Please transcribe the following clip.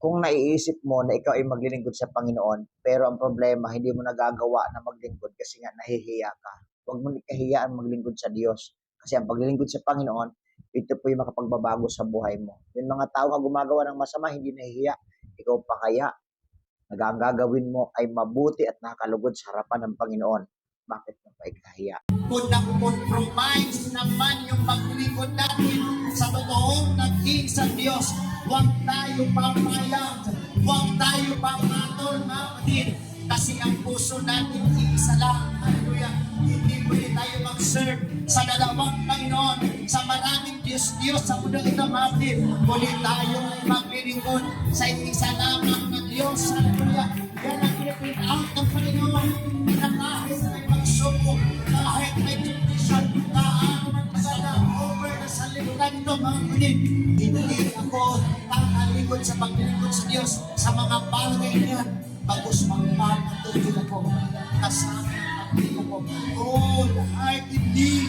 kung naiisip mo na ikaw ay maglilingkod sa Panginoon, pero ang problema, hindi mo nagagawa na maglingkod kasi nga nahihiya ka. Huwag mo kahiyaan maglingkod sa Diyos. Kasi ang paglilingkod sa Panginoon, ito po yung makapagbabago sa buhay mo. Yung mga tao na gumagawa ng masama, hindi nahihiya. Ikaw pa kaya, ang gagawin mo ay mabuti at nakakalugod sa harapan ng Panginoon. Bakit mo pa ikahiya? kung nag-compromise naman yung paglingkod natin sa totoong naging sa Diyos, huwag tayo papayag, huwag tayo papatol, mga kapatid, kasi ang puso natin iisa lang. Hallelujah. Hindi pwede tayo mag-serve sa dalawang Panginoon, sa maraming Diyos, Diyos sa mundo ito, mga kapatid. Kulit tayo ay maglilingkod sa isa lamang na Diyos. Hallelujah. Yan ang pinipin out ng Panginoon na kahit may pagsubok, kahit may temptation, kahit man maganda, over na sa libutan ito, mga kapatid. Hindi ako tatalikod sa paglilingkod sa Diyos sa mga bagay na yan. Bagos magpapatuloy ako kasama ang ko. Oh, lahat hindi.